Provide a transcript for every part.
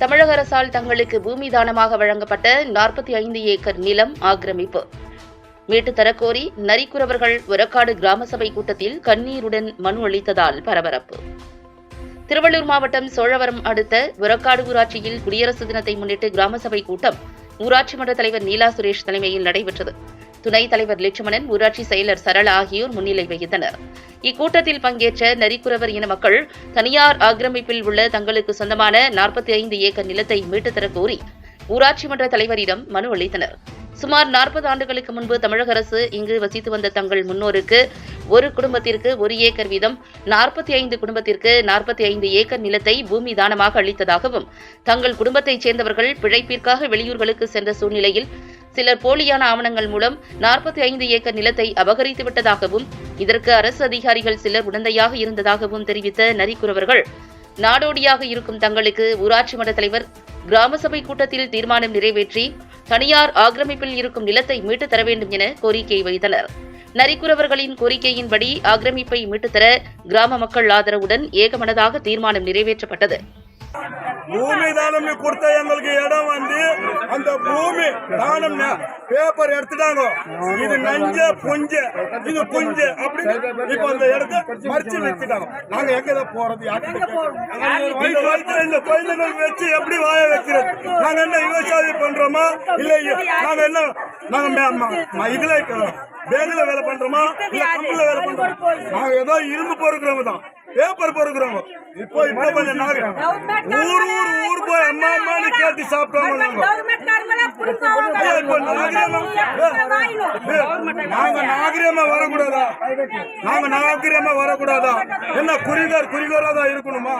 தமிழக அரசால் தங்களுக்கு பூமி தானமாக வழங்கப்பட்ட நாற்பத்தி ஐந்து ஏக்கர் நிலம் ஆக்கிரமிப்பு. மீட்டு தரக்கோரி நரிக்குறவர்கள் உரக்காடு கிராம சபை கூட்டத்தில் கண்ணீருடன் மனு அளித்ததால் பரபரப்பு. திருவள்ளூர் மாவட்டம் சோழவரம் அடுத்த உரக்காடு ஊராட்சியில் குடியரசு தினத்தை முன்னிட்டு கிராம சபை கூட்டம் ஊராட்சி மன்ற தலைவர் நீலா சுரேஷ் தலைமையில் நடைபெற்றது. துணைத் தலைவர் லட்சுமணன் ஊராட்சி செயலர் சரளா ஆகியோர் முன்னிலை வகித்தனர். இக்கூட்டத்தில் பங்கேற்ற நரிக்குறவர் இன மக்கள் தனியார் ஆக்கிரமிப்பில் உள்ள தங்களுக்கு சொந்தமான நாற்பத்தி ஐந்து ஏக்கர் நிலத்தை மீட்டுத்தரக் கோரி ஊராட்சி மன்ற தலைவரிடம் மனு அளித்தனர். சுமார் நாற்பது ஆண்டுகளுக்கு முன்பு தமிழக அரசு இங்கு வசித்து வந்த தங்கள் முன்னோருக்கு ஒரு குடும்பத்திற்கு ஒரு ஏக்கர் வீதம் நாற்பத்தி ஐந்து குடும்பத்திற்கு நாற்பத்தி ஐந்து ஏக்கர் நிலத்தை பூமி தானமாக அளித்ததாகவும் தங்கள் குடும்பத்தைச் சேர்ந்தவர்கள் பிழைப்பிற்காக வெளியூர்களுக்கு சென்ற சூழ்நிலையில் சிலர் போலியான ஆவணங்கள் மூலம் நாற்பத்தி ஐந்து ஏக்கர் நிலத்தை அபகரித்து விட்டதாகவும் இதற்கு அரசு அதிகாரிகள் சிலர் உடந்தையாக இருந்ததாகவும் தெரிவித்த நரிக்குறவர்கள் நாடோடியாக இருக்கும் தங்களுக்கு ஊராட்சி மன்ற தலைவர் கிராம சபை கூட்டத்தில் தீர்மானம் நிறைவேற்றி தனியார் ஆக்கிரமிப்பில் இருக்கும் நிலத்தை மீட்டுத் தர வேண்டும் என கோரிக்கை வைத்தனர். நரிக்குறவர்களின் கோரிக்கையின்படி ஆக்கிரமிப்பை மீட்டுத்தர கிராம மக்கள் ஆதரவுடன் ஏகமனதாக தீர்மானம் நிறைவேற்றப்பட்டது. அந்த பூமி தானம் பேப்பர் எடுத்துட்டாங்க. இது நஞ்ச புஞ்ச இது புஞ்ச அப்படின்னு இப்ப அந்த இடத்த மறிச்சு வச்சுட்டாங்க நாங்க எங்க போறது? இந்த வயசுல இந்த குழந்தைகள் வச்சு எப்படி வாய வைக்கிறது? நாங்க என்ன விவசாயம் பண்றோமா? இல்ல நாங்க என்ன நாங்க இதுல பேங்க்ல வேலை பண்றோமா? இல்ல கம்பெனில வேலை பண்றோமா? நாங்க ஏதோ இரும்பு பொறுக்கிறவங்க தான். பேப்பர் பொறுக்கிறவங்க. இப்போ இப்போ கொஞ்சம் நாங்க ஊர் ஊர் ஊர் போய் அம்மா அம்மான்னு கேட்டு சாப்பிட்டவங்க நாங்க நாகரிகமா வரக்கூடாதா? நாங்க நாகரிகமா வரக்கூடாதா? என்ன குறிகார் குறிகாரா தான் இருக்கணுமா?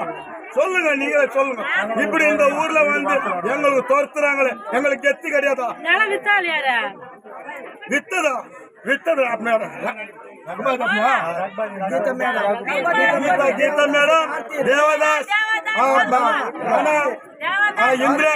சொல்லுங்க நீங்களே சொல்லுங்க. இப்படி இந்த ஊர்ல வந்து எங்களுக்கு துரத்துறாங்களே எங்களுக்கு கெத்து கிடையாதா? வித்ததா? வித்ததா மேடம்? கீதா கீதா மேடம் தேவதாஸ். இந்திரா.